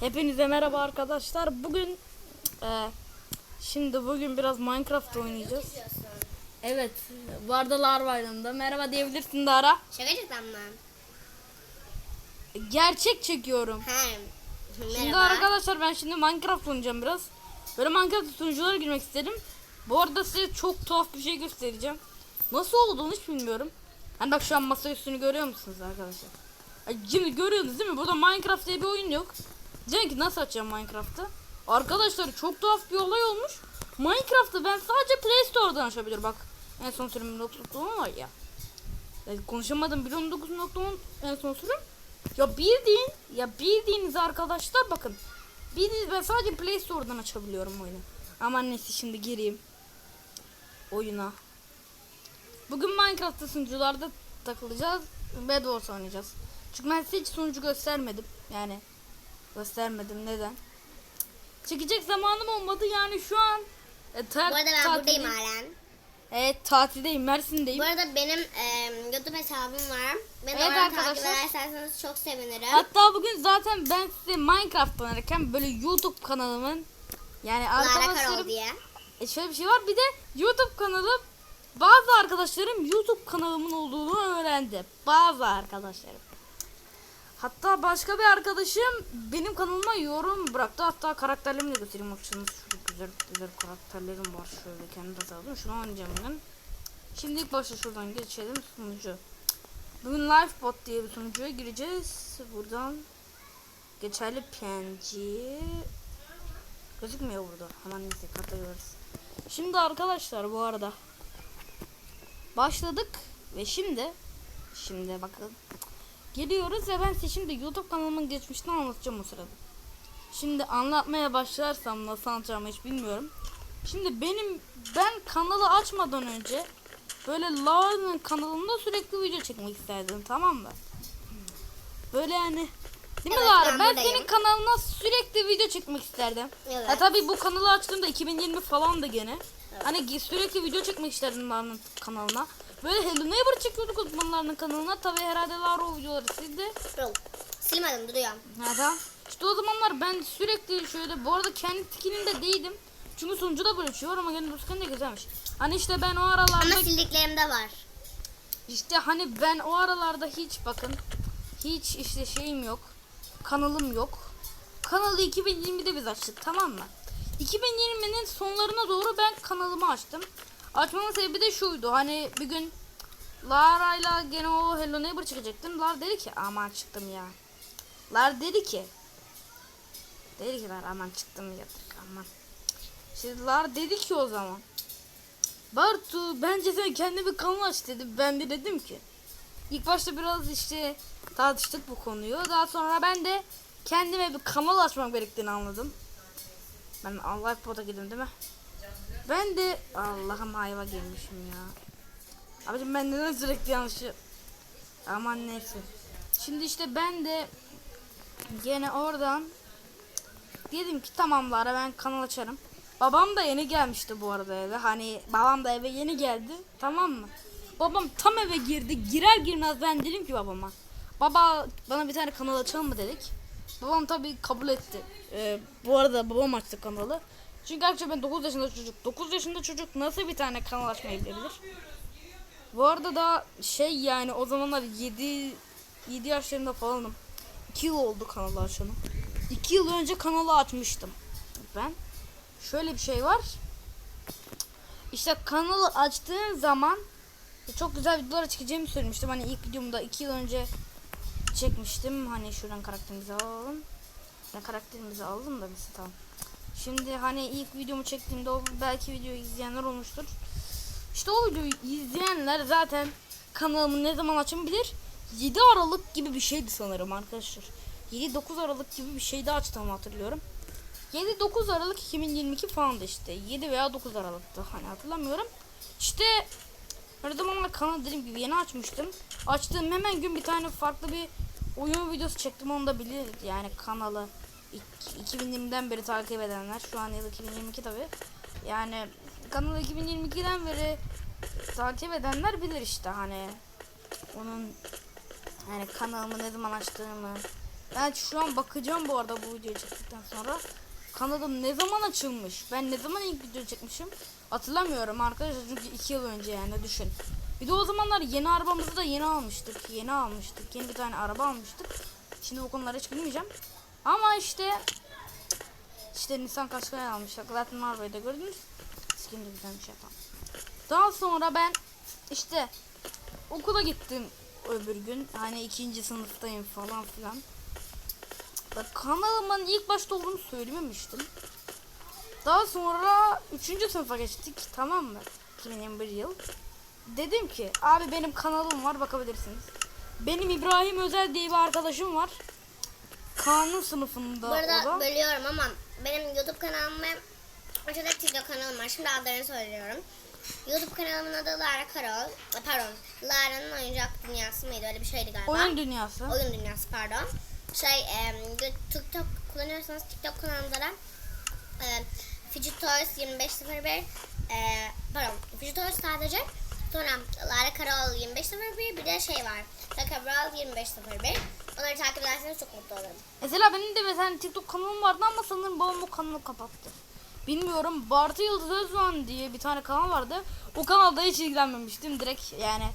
Hepinize merhaba arkadaşlar. Bugün e, şimdi bugün biraz Minecraft oynayacağız. Evet, Vardalar Bayramı'nda. Merhaba diyebilirsin Dara. Şakacıktan mı? Gerçek çekiyorum. He. Şimdi arkadaşlar ben şimdi Minecraft oynayacağım biraz. Böyle Minecraft sunuculara girmek istedim. Bu arada size çok tuhaf bir şey göstereceğim. Nasıl olduğunu hiç bilmiyorum. Hani bak şu an masa üstünü görüyor musunuz arkadaşlar? Şimdi görüyorsunuz değil mi? Burada Minecraft diye bir oyun yok. Diyeceğim ki nasıl açacağım Minecraft'ı? Arkadaşlar çok tuhaf bir olay olmuş. Minecraft'ı ben sadece Play Store'dan açabiliyorum. Bak en son sürüm 9.10 var ya. ya konuşamadım 1.19.10 en son sürüm. Ya bildiğin ya bildiğiniz arkadaşlar bakın. Bildiğiniz ben sadece Play Store'dan açabiliyorum oyunu. Aman neyse şimdi gireyim. Oyuna. Bugün Minecraft'ta sunucularda takılacağız. Bed Wars oynayacağız. Çünkü ben size hiç sunucu göstermedim. Yani göstermedim neden? Çekecek zamanım olmadı yani şu an e, ta- Bu arada ben tatildeyim. buradayım halen. Evet tatildeyim Mersin'deyim. Bu arada benim e, YouTube hesabım var. Beni Evet oradan takip arkadaşlar. ederseniz çok sevinirim. Hatta bugün zaten ben size Minecraft oynarken böyle YouTube kanalımın yani Lara Karol arkadaşlarım diye. e şöyle bir şey var bir de YouTube kanalı bazı arkadaşlarım YouTube kanalımın olduğunu öğrendi. Bazı arkadaşlarım. Hatta başka bir arkadaşım benim kanalıma yorum bıraktı. Hatta karakterlerimi de göstereyim. Bak şunun şu güzel güzel karakterlerim var. Şöyle kendi tasarladım. Şunu oynayacağım bugün. Şimdi ilk başta şuradan geçelim sunucu. Bugün Lifebot diye bir sunucuya gireceğiz. Buradan geçerli PNG gözükmüyor burada. Hemen neyse karta görürüz. Şimdi arkadaşlar bu arada başladık ve şimdi şimdi bakın geliyoruz ve ben size şimdi YouTube kanalımın geçmişini anlatacağım o sırada. Şimdi anlatmaya başlarsam nasıl anlatacağımı hiç bilmiyorum. Şimdi benim ben kanalı açmadan önce böyle Lara'nın kanalında sürekli video çekmek isterdim tamam mı? Böyle yani Değil mi Evet, Lara? ben Ben senin kanalına sürekli video çekmek isterdim. Evet. Ha tabii bu kanalı açtığımda 2020 falan da gene. Hani gi- sürekli video çekmek isterdim Lara'nın kanalına. Böyle Hello Neighbor çekiyorduk uzmanlarının kanalına. Tabii herhalde Lara o videoları sildi. Yok. Silmedim duruyorum. Ha tamam. İşte o zamanlar ben sürekli şöyle bu arada kendi skininde değildim. Çünkü sunucuda böyle bir şey var ama kendi skin de güzelmiş. Hani işte ben o aralarda Ama sildiklerim de var. işte hani ben o aralarda hiç bakın hiç işte şeyim yok. Kanalım yok. Kanalı 2020'de biz açtık tamam mı? 2020'nin sonlarına doğru ben kanalımı açtım. Açmamın sebebi de şuydu. Hani bir gün Lara'yla gene o Hello Neighbor çıkacaktım. Lar dedi ki aman çıktım ya. Lar dedi ki dedi ki Lar aman çıktım ya. Aman. Şimdi Lar dedi ki o zaman Bartu bence sen kendi bir kanal aç dedi. Ben de dedim ki. İlk başta biraz işte tartıştık bu konuyu. Daha sonra ben de kendime bir kanal açmam gerektiğini anladım. Ben Allah poda girdim değil mi? Ben de Allah'ım hayva girmişim ya. Abicim ben neden sürekli yanlış Aman neyse. Şimdi işte ben de gene oradan dedim ki tamamlara ben kanal açarım. Babam da yeni gelmişti bu arada eve. Hani babam da eve yeni geldi. Tamam mı? Babam tam eve girdi. Girer girmez ben dedim ki babama. Baba bana bir tane kanal açalım mı dedik. Babam tabii kabul etti. Ee, bu arada babam açtı kanalı. Çünkü arkadaşlar ben 9 yaşında çocuk. 9 yaşında çocuk nasıl bir tane kanal açmayı bilebilir? Bu arada da şey yani o zamanlar 7 7 yaşlarında falanım. 2 yıl oldu kanalı açanım. 2 yıl önce kanalı açmıştım. Ben şöyle bir şey var. İşte kanalı açtığın zaman çok güzel videolara çıkacağımı söylemiştim. Hani ilk videomda 2 yıl önce çekmiştim. Hani şuradan karakterimizi alalım. Ben karakterimizi aldım da mesela tamam. Şimdi hani ilk videomu çektiğimde o belki videoyu izleyenler olmuştur. İşte o videoyu izleyenler zaten kanalımı ne zaman açım bilir. 7 Aralık gibi bir şeydi sanırım arkadaşlar. 7-9 Aralık gibi bir şeydi açtığımı hatırlıyorum. 7-9 Aralık 2022 falandı işte. 7 veya 9 Aralık'tı. Hani hatırlamıyorum. İşte aradım ama kanal dediğim gibi yeni açmıştım. Açtığım hemen gün bir tane farklı bir oyun videosu çektim. Onu da bilir yani kanalı. İk- 2020'den beri takip edenler. Şu an yıl 2022 tabi. Yani kanalı 2022'den beri takip edenler bilir işte hani onun yani kanalımı ne zaman açtığımı Ben şu an bakacağım bu arada bu videoyu çektikten sonra. Kanalım ne zaman açılmış? Ben ne zaman ilk video çekmişim? Hatırlamıyorum arkadaşlar çünkü 2 yıl önce yani düşün. Bir de o zamanlar yeni arabamızı da yeni almıştık. Yeni almıştık. Yeni bir tane araba almıştık. Şimdi o konulara hiç girmeyeceğim. Ama işte işte Nissan Qashqai almıştık. Zaten arabayı da gördünüz. Skin de güzelmiş yapan. Daha sonra ben işte okula gittim öbür gün. Hani ikinci sınıftayım falan filan. Bak kanalımın ilk başta olduğunu söylememiştim. Daha sonra 3. sınıfa geçtik tamam mı? 2021 yıl. Dedim ki abi benim kanalım var bakabilirsiniz. Benim İbrahim Özel diye bir arkadaşım var. Kanun sınıfında Bu arada o da. bölüyorum ama benim YouTube kanalım ve ortada TikTok kanalım var. Şimdi adlarını söylüyorum. YouTube kanalımın adı Lara Karol. e, Pardon. Lara'nın oyuncak dünyası mıydı? Öyle bir şeydi galiba. Oyun dünyası. Oyun dünyası pardon. Şey e, TikTok kullanıyorsanız TikTok kanalımda da e, Fidget Toys 2501 e, pardon Fidget Toys sadece sonra Lara Karol 2501 bir de şey var. Lara Karol 2501 Onları takip ederseniz çok mutlu olurum. Mesela benim de tane TikTok kanalım vardı ama sanırım babam o kanalı kapattı. Bilmiyorum. Bartu Yıldız Özdoğan diye bir tane kanal vardı. O kanalda hiç ilgilenmemiştim direkt yani.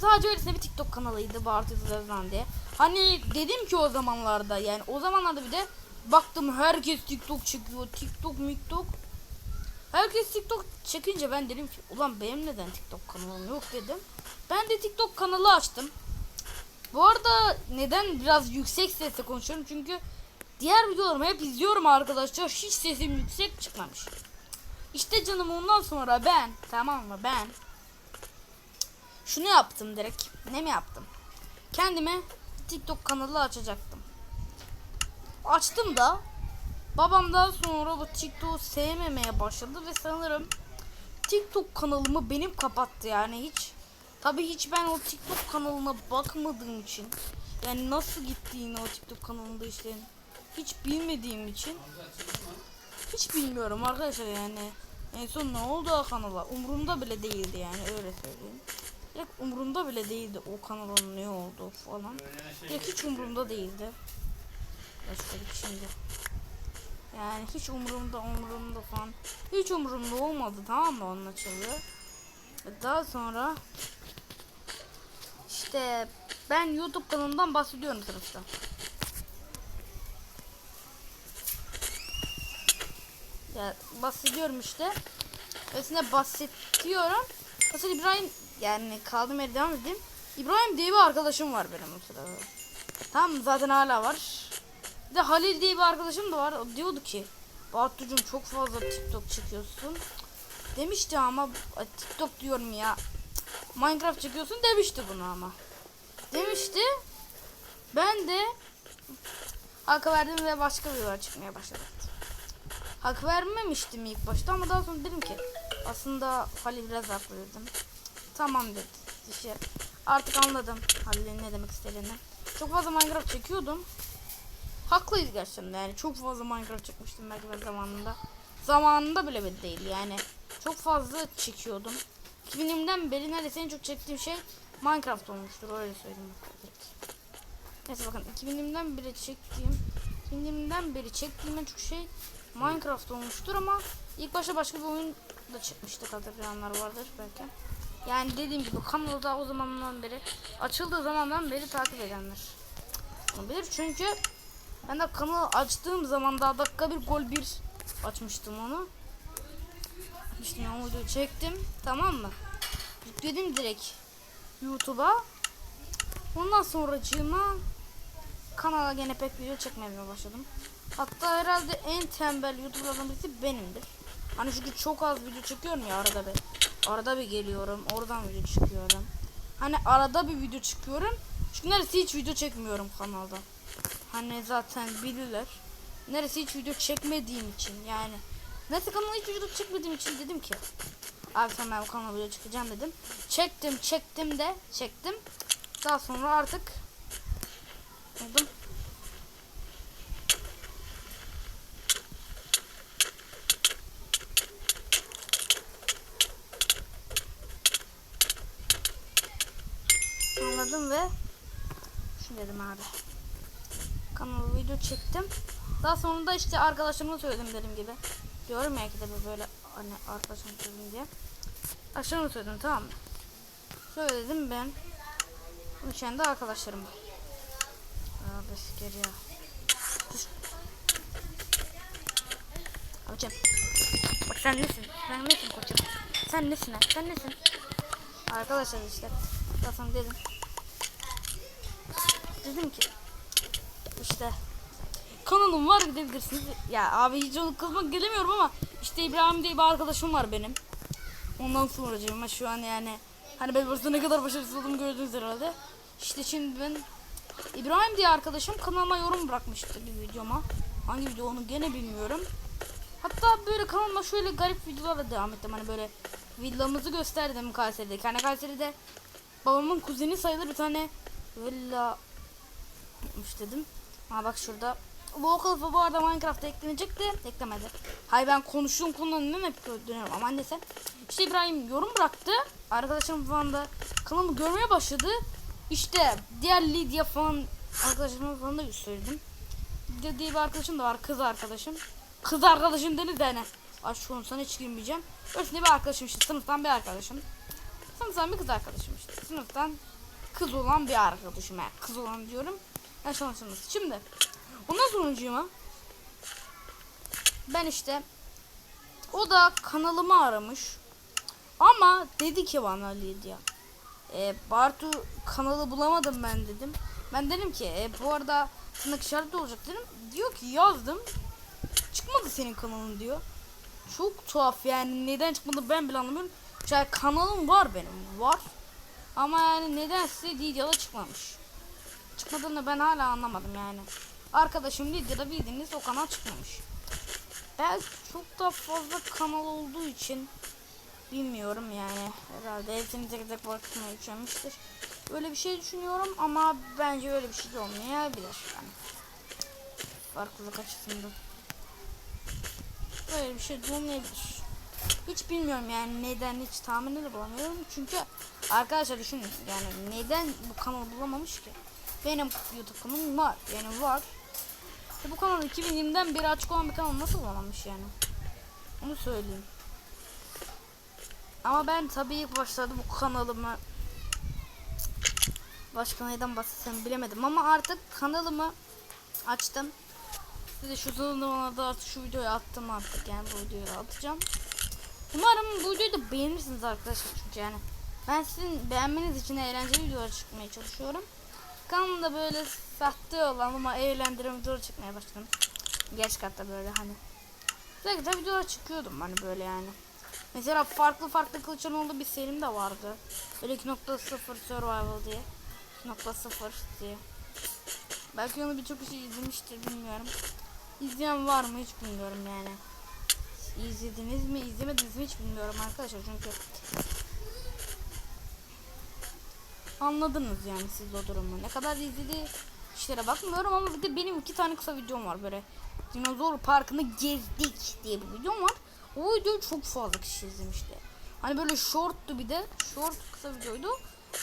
Sadece öylesine bir TikTok kanalıydı Bartu Yıldız Özdoğan diye. Hani dedim ki o zamanlarda yani o zamanlarda bir de baktım herkes TikTok çekiyor. TikTok, miktok. Herkes TikTok çekince ben dedim ki ulan benim neden TikTok kanalım yok dedim. Ben de TikTok kanalı açtım. Bu arada neden biraz yüksek sesle konuşuyorum? Çünkü diğer videolarımı hep izliyorum arkadaşlar. Hiç sesim yüksek çıkmamış. İşte canım ondan sonra ben tamam mı ben şunu yaptım direkt. Ne mi yaptım? Kendime TikTok kanalı açacaktım. Açtım da babamdan sonra bu TikTok'u sevmemeye başladı ve sanırım TikTok kanalımı benim kapattı yani hiç Tabii hiç ben o TikTok kanalına bakmadığım için yani nasıl gittiğini o TikTok kanalında işte hiç bilmediğim için hiç bilmiyorum arkadaşlar yani en son ne oldu o kanala umurumda bile değildi yani öyle söyleyeyim. Direkt umurumda bile değildi o kanalın ne olduğu falan. Direkt hiç umurumda değildi. Gösterdik şimdi. Yani hiç umurumda umurumda falan. Hiç umurumda olmadı tamam mı onun açıldı. Daha sonra işte ben YouTube kanalımdan bahsediyorum sınıfta. Ya bahsediyorum işte. Öylesine bahsediyorum. Mesela İbrahim yani kaldığım yere devam edeyim. İbrahim diye bir arkadaşım var benim sırada. Tamam zaten hala var. Bir de Halil diye bir arkadaşım da var. O diyordu ki Bartucuğum çok fazla TikTok çekiyorsun. Demişti ama TikTok diyorum ya. Minecraft çekiyorsun demişti bunu ama. Demişti. Ben de hak verdim ve başka var çıkmaya başladı. Hak vermemiştim ilk başta ama daha sonra dedim ki aslında Halil biraz haklı dedim. Tamam dedi. İşte artık anladım Halil'in ne demek istediğini. Çok fazla Minecraft çekiyordum. Haklıydı gerçekten yani çok fazla Minecraft çekmiştim belki ben zamanında. Zamanında bile bir değil yani. Çok fazla çekiyordum. 2020'den beri neredeyse en çok çektiğim şey Minecraft olmuştur öyle söyleyeyim. Neyse bakın 2020'den beri çektiğim 2020'den beri çektiğim en çok şey Minecraft olmuştur ama ilk başta başka bir oyun da çıkmıştı hatırlayanlar vardır belki. Yani dediğim gibi kanalı da o zamandan beri açıldığı zamandan beri takip edenler. Bilir çünkü ben de kanalı açtığım zaman daha dakika bir gol bir açmıştım onu. O videoyu çektim tamam mı? Yükledim direkt YouTube'a. Ondan sonracığıma kanala gene pek video çekmemeye başladım. Hatta herhalde en tembel YouTuber'lardan birisi benimdir. Hani çünkü çok az video çekiyorum ya arada bir. Arada bir geliyorum, oradan video çıkıyorum. Hani arada bir video çıkıyorum. Çünkü neredeyse hiç video çekmiyorum kanalda. Hani zaten bilirler. Neredeyse hiç video çekmediğim için yani. Neyse kanala hiç video çekmediğim için dedim ki. Abi sen ben bu kanala video çıkacağım dedim. Çektim çektim de çektim. Daha sonra artık buldum. Anladım ve şu dedim abi. Kanalı video çektim. Daha sonra da işte arkadaşlarıma söyledim dediğim gibi. Diyorum ya ki de böyle hani arkadaşım söyledim diye. Arkadaşlarıma söyledim tamam mı? Söyledim ben. Bunun için de arkadaşlarıma. Abi geri ya. Dur. Abicim. Bak sen nesin? Sen nesin koçum? Sen nesin ha? Sen nesin? Arkadaşlar işte. Sonra dedim. Dedim ki. işte kanalım var gidebilirsiniz. Ya abi hiç onu kızmak gelemiyorum ama işte İbrahim diye bir arkadaşım var benim. Ondan sonracığıma şu an yani hani ben burada ne kadar başarısız olduğumu gördünüz herhalde. İşte şimdi ben İbrahim diye arkadaşım kanalıma yorum bırakmıştı bir videoma. Hangi video onu gene bilmiyorum. Hatta böyle kanalıma şöyle garip videolarla devam ettim. Hani böyle villamızı gösterdim Kayseri'deki. Hani Kayseri'de babamın kuzeni sayılır bir tane villa yapmış dedim. Ha bak şurada. Vocal bu arada Minecraft'a eklenecekti. Eklemedi. Hayır ben konuştuğum konudan hep dönüyorum ama neyse. İşte İbrahim yorum bıraktı. Arkadaşım falan da kanalımı görmeye başladı. İşte diğer Lydia falan arkadaşlarıma falan da söyledim. Lydia diye bir arkadaşım da var. Kız arkadaşım. Kız arkadaşım denir de hani. Aşk konusuna hiç girmeyeceğim. Öyle bir arkadaşım işte. Sınıftan bir arkadaşım. Sınıftan bir kız arkadaşım işte. Sınıftan kız olan bir arkadaşım. Yani kız olan diyorum. Yaşamışsınız. Şimdi ondan sonucuma ben işte o da kanalımı aramış. Ama dedi ki bana Lydia. E, Bartu kanalı bulamadım ben dedim. Ben dedim ki e, bu arada tırnak işareti olacak dedim. Diyor ki yazdım. Çıkmadı senin kanalın diyor. Çok tuhaf yani neden çıkmadı ben bile anlamıyorum. Yani kanalım var benim var. Ama yani nedense Lydia'da çıkmamış. Çıkmadığını ben hala anlamadım yani. Arkadaşım Lydia'da bildiğiniz o kanal çıkmamış. Belki çok da fazla kanal olduğu için bilmiyorum yani. Herhalde hepsini tek tek bakmaya üşenmiştir. Öyle bir şey düşünüyorum ama bence öyle bir şey de olmayabilir. Yani. Farklılık açısından. Böyle bir şey de olmayabilir. Hiç bilmiyorum yani neden hiç tahmin de bulamıyorum. Çünkü arkadaşlar düşünün yani neden bu kanalı bulamamış ki? Benim YouTube kanalım var. Yani var. Bu kanal 2020'den beri açık olan bir kanal nasıl bulamamış yani? Onu söyleyeyim. Ama ben tabii ilk başlarda bu kanalımı başka neyden bahsetsem bilemedim ama artık kanalımı açtım. Size şu zamanlarda artık şu videoyu attım artık yani bu videoyu atacağım. Umarım bu videoyu da beğenirsiniz arkadaşlar çünkü yani ben sizin beğenmeniz için eğlenceli videolar çıkmaya çalışıyorum. Kanalımda böyle sahte olan ama eğlendiren videolar çıkmaya başladım. Geç katta böyle hani. Güzel güzel videolar çıkıyordum hani böyle yani. Mesela farklı farklı kılıçların olduğu bir serim de vardı. Böyle 2.0 survival diye. 2.0 diye. Belki onu birçok kişi izlemiştir bilmiyorum. İzleyen var mı hiç bilmiyorum yani. İzlediniz mi izlemediniz mi hiç bilmiyorum arkadaşlar çünkü anladınız yani siz o durumu. Ne kadar izledi işlere bakmıyorum ama bir de benim iki tane kısa videom var böyle. Dinozor parkını gezdik diye bir videom var. O videoyu çok fazla kişi izlemişti. Hani böyle shorttu bir de. Short kısa videoydu.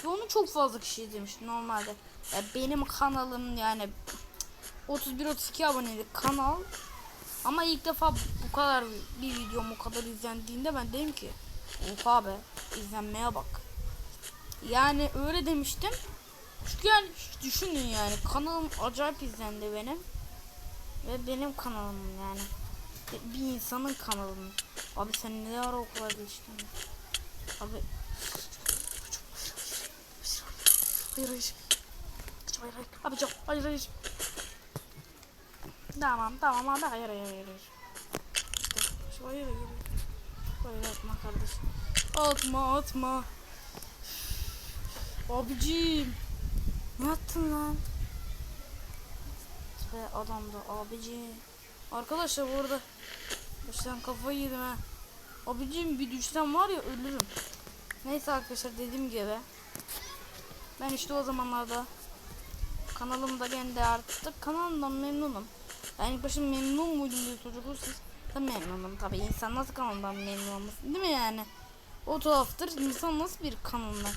Ve onu çok fazla kişi izlemişti normalde. Ya benim kanalım yani 31-32 abonelik kanal. Ama ilk defa bu kadar bir videom o kadar izlendiğinde ben dedim ki oha be izlenmeye bak. Yani öyle demiştim. Çünkü yani düşünün yani kanalım acayip izlendi benim. Ve benim kanalım yani. Bir insanın kanalım. Abi sen ne ara okula geçtin? Abi. Hayır hayır. Hayır hayır. Abi çok hayır hayır. Tamam tamam abi hayır hayır hayır. İşte, hayır hayır. Böyle atma kardeşim. Atma atma. Abicim. Ne yaptın lan? Ve adam da abicim. Arkadaşlar bu arada Düşten kafayı yedim ha. Abicim bir düşsem var ya ölürüm. Neyse arkadaşlar dediğim gibi. Ben işte o zamanlarda kanalımda kendi artık kanalımdan memnunum. Ben ilk başta memnun muydum diye soracak olursanız da memnunum tabii. insan nasıl kanalından memnun olmasın değil mi yani? O tuhaftır. İnsan nasıl bir kanalından?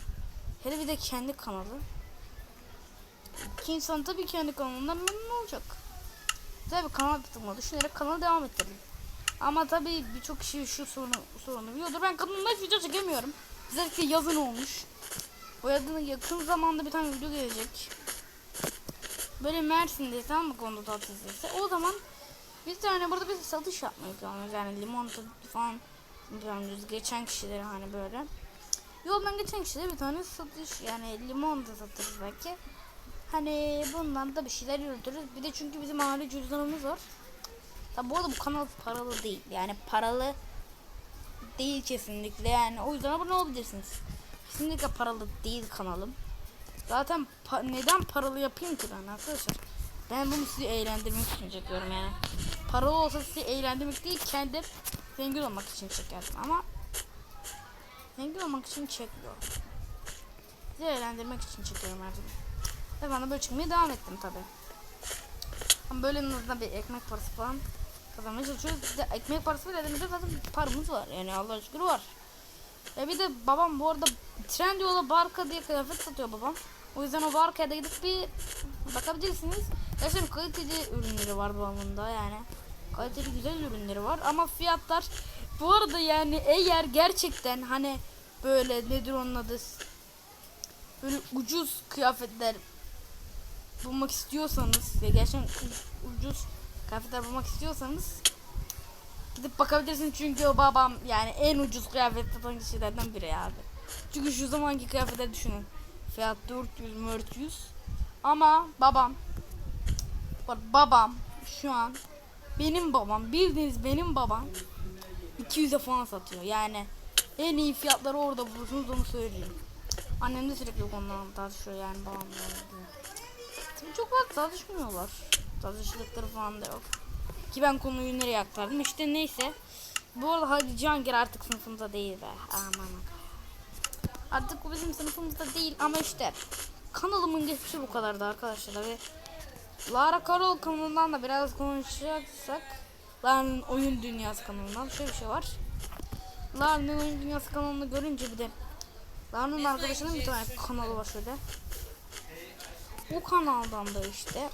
Hele bir de kendi kanalı. Ki insan tabii kendi kanalından memnun olacak. Bir kanal tutulma düşünerek kanalı devam ettirdim. Ama tabii birçok kişi şu sorunu, sorunu biliyordur. Ben kanalımda hiç video çekemiyorum. Özellikle yazın olmuş. O yazın yakın zamanda bir tane video gelecek. Böyle Mersin'de tamam mı konuda tatilse. O zaman bir tane burada bir satış yapmayı planlıyoruz. Yani limon tadı falan. Geçen kişilere hani böyle. Yoldan geçen kişilere bir tane satış yani limon da satarız belki. Hani bundan da bir şeyler yürütürüz. Bir de çünkü bizim aile cüzdanımız var. Tabi bu arada bu kanal paralı değil. Yani paralı değil kesinlikle. Yani o yüzden abone olabilirsiniz. Kesinlikle paralı değil kanalım. Zaten pa- neden paralı yapayım ki ben arkadaşlar? Ben bunu sizi eğlendirmek için çekiyorum yani. Paralı olsa sizi eğlendirmek değil kendim zengin olmak için çekerdim ama zengin olmak için çekmiyorum. Sizi eğlendirmek için çekiyorum zaman. Ve bana böyle çıkmaya devam ettim tabi. Ama böyle en bir ekmek parası falan kazanmaya çalışıyoruz. Bir de ekmek parası bile elimizde zaten paramız var. Yani Allah'a şükür var. Ve bir de babam bu arada Trendyol'a Barka diye kıyafet satıyor babam. O yüzden o Barka'ya da gidip bir bakabilirsiniz. Gerçekten kaliteli ürünleri var babamın da yani. Kaliteli güzel ürünleri var ama fiyatlar bu arada yani eğer gerçekten hani böyle nedir onun adı böyle ucuz kıyafetler bulmak istiyorsanız ve gerçekten ucuz kıyafetler bulmak istiyorsanız gidip bakabilirsiniz çünkü o babam yani en ucuz kıyafet satan kişilerden biri abi. Çünkü şu zamanki kıyafetleri düşünün. Fiyat 400 400 ama babam babam şu an benim babam bildiğiniz benim babam 200'e falan satıyor. Yani en iyi fiyatları orada bulursunuz onu söyleyeyim. Annem de sürekli bu konudan tartışıyor yani babamla. Tabii çok fazla tartışmıyorlar. Tartıştıkları falan da yok. Ki ben konuyu nereye aktardım. İşte neyse. Bu arada Hadi Cihangir artık sınıfımızda değil be. Aman Artık bu bizim sınıfımızda değil ama işte kanalımın geçmişi bu kadardı arkadaşlar ve Lara Karol kanalından da biraz konuşacaksak Lara'nın oyun dünyası kanalından şöyle bir şey var. Lara'nın oyun dünyası kanalını görünce bir de Lara'nın arkadaşının bir tane kanalı var şöyle. O kanaldan da işte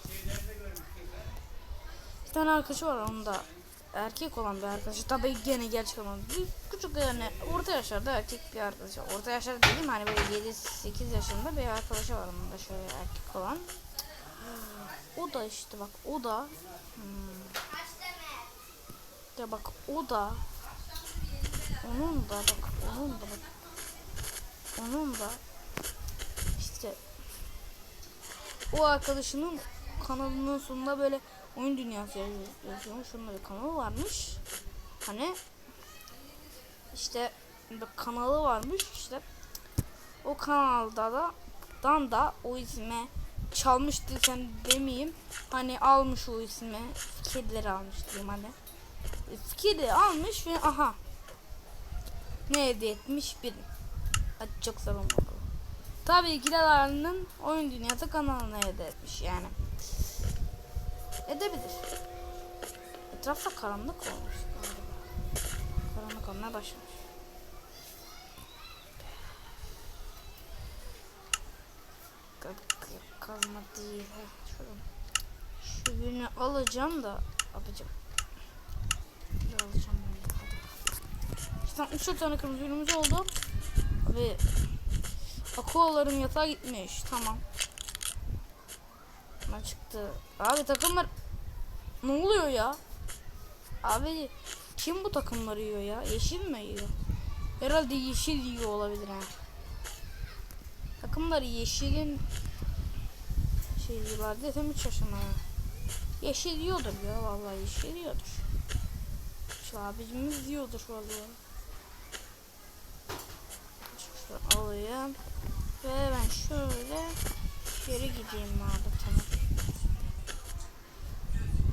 bir tane arkadaşı var onun da erkek olan bir arkadaşı tabii gene gerçek olan bir küçük yani orta yaşlarda erkek bir arkadaşı orta yaşlarda dediğim hani böyle 7-8 yaşında bir arkadaşı var onun da şöyle erkek olan o da işte bak o da hmm. ya bak o da onun da bak onun da bak onun da işte o arkadaşının kanalının sonunda böyle oyun dünyası yazıyor- yazıyormuş. Onun bir kanalı varmış. Hani işte bir kanalı varmış işte. O kanalda da dan da o isme çalmış desem demeyeyim. Hani almış o ismi. Kedileri almış diyeyim hani. Kedi almış ve aha ne hediye etmiş bir. Hadi çok sorun bakalım. Tabii ki oyun dünyası kanalına hediye etmiş yani. Edebilir. Etrafta karanlık olmuş. Karanlık olmaya başlamış. Kazma değil. Şu birini alacağım da yapacağım. Bir alacağım bunu. Hadi. İşte 64 tane kırmızı ürünümüz oldu. Ve Akolaların yatağa gitmiş. Tamam. Ne çıktı? Abi takımlar ne oluyor ya? Abi kim bu takımları yiyor ya? Yeşil mi yiyor? Herhalde yeşil yiyor olabilir ha. Takımları yeşilin şey desem hiç şaşırmam. ha. Yeşil yiyordur ya vallahi yeşil yiyordur. Şu abicimiz yiyordur vallahi. Şuradan alayım. Ve ben şöyle geri gideyim abi tamam.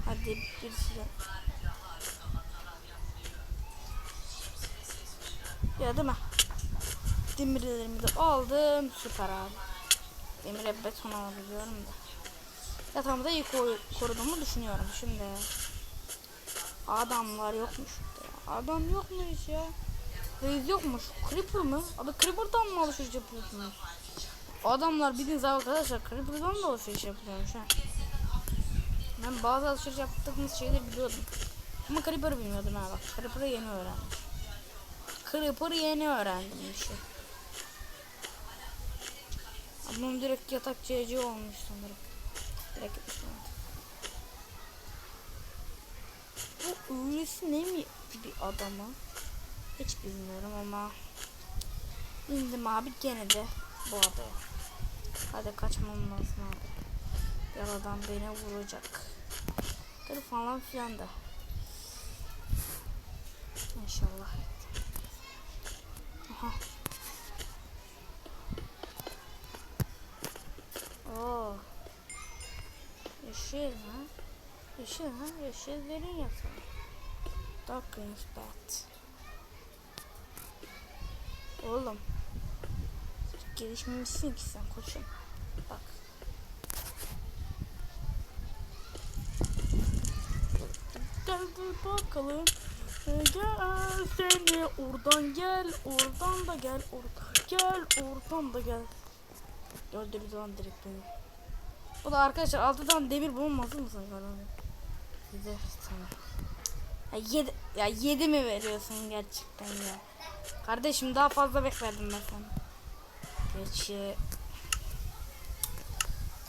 Hadi birisi de. Ya değil mi? Demirlerimi de aldım. Süper abi. Demire beton alabiliyorum da. Yatağımı da iyi koruduğumu düşünüyorum. Şimdi adamlar yokmuş. ya. Adam yokmuş ya. Reis yokmuş. Creeper mı? Abi Creeper'dan mı alışveriş yapıyorsunuz? Adamlar bildiğiniz arkadaşlar Creeper'dan da alışveriş yapıyormuş ha. Ben bazı alışveriş yaptığımız şeyleri biliyordum. Ama Creeper'ı bilmiyordum ha bak. Creeper'ı yeni öğrendim. Creeper'ı yeni öğrendim bir şey. Ablam direkt yatak CC olmuş sanırım. Direkt gitmiş bana. Bu öylesi ne mi bir adama? Hiç bilmiyorum ama indim abi gene de bu adaya. Hadi kaçmam lazım abi. Yaradan beni vuracak. Dur falan filan da. İnşallah. Aha. Oo. Yeşil ha. Yeşil ha. Yeşillerin yatağı. Dark green bat. Oğlum. Gelişmemişsin ki sen koçum. Bak. Gel dur bakalım. Gel seni oradan gel, oradan da gel, oradan gel, oradan da gel. Öldürdü lan direkt beni. Bu da arkadaşlar altıdan demir bulunmasın mı adam? Yedi tamam. Ya yedi, ya yedi mi veriyorsun gerçekten ya? Kardeşim daha fazla beklerdim ben sana. Geçi.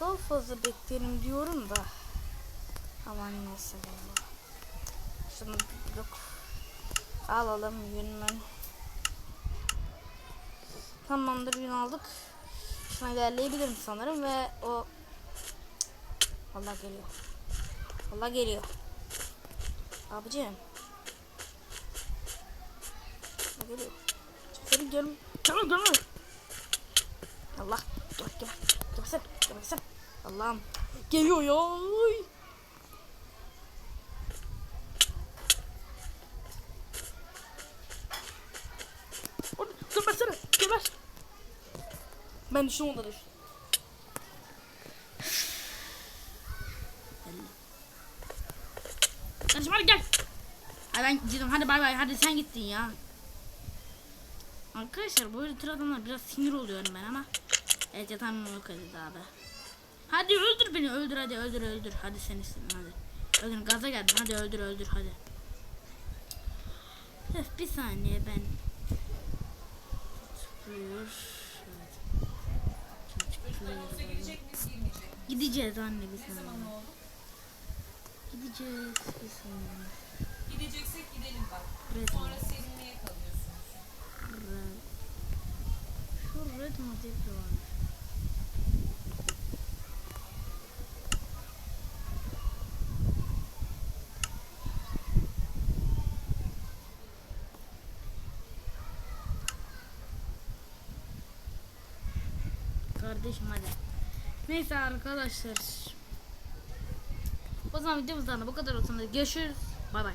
Daha fazla beklerim diyorum da. Aman neyse valla. Şunu yok. Alalım yünmen. Tamamdır yün aldık. Şuna ilerleyebilirim sanırım ve o Allah geliyor. Allah geliyor. Abicim. Allah geliyor. Senin gel. Gelme gelme. Allah. Gel gel. Gelmesin. Gelmesin. Allah'ım. Geliyor ya. Ay. Oğlum, Gebersene. Geber. Ben düştüm onda düştüm. Kardeşim hadi gel. Hadi ben gidiyorum. Hadi bay bay. Hadi sen gittin ya. Arkadaşlar böyle tür adamlar biraz sinir oluyorum ben ama. Evet yatağım yok hadi abi. Hadi öldür beni öldür hadi öldür öldür. Hadi sen istedim hadi. Öldür gaza geldim hadi öldür öldür hadi. Öf bir saniye ben. Buyur. Gideceğiz anne bir saniye. Gideceğiz bir saniye. Gideceksek gidelim bak. Red Sonra serinliğe kalıyorsunuz. Red. Şu red motif var. Kardeşim hadi. Neyse arkadaşlar. O zaman videomuzdan da bu kadar olsun. Görüşürüz. Bay bay.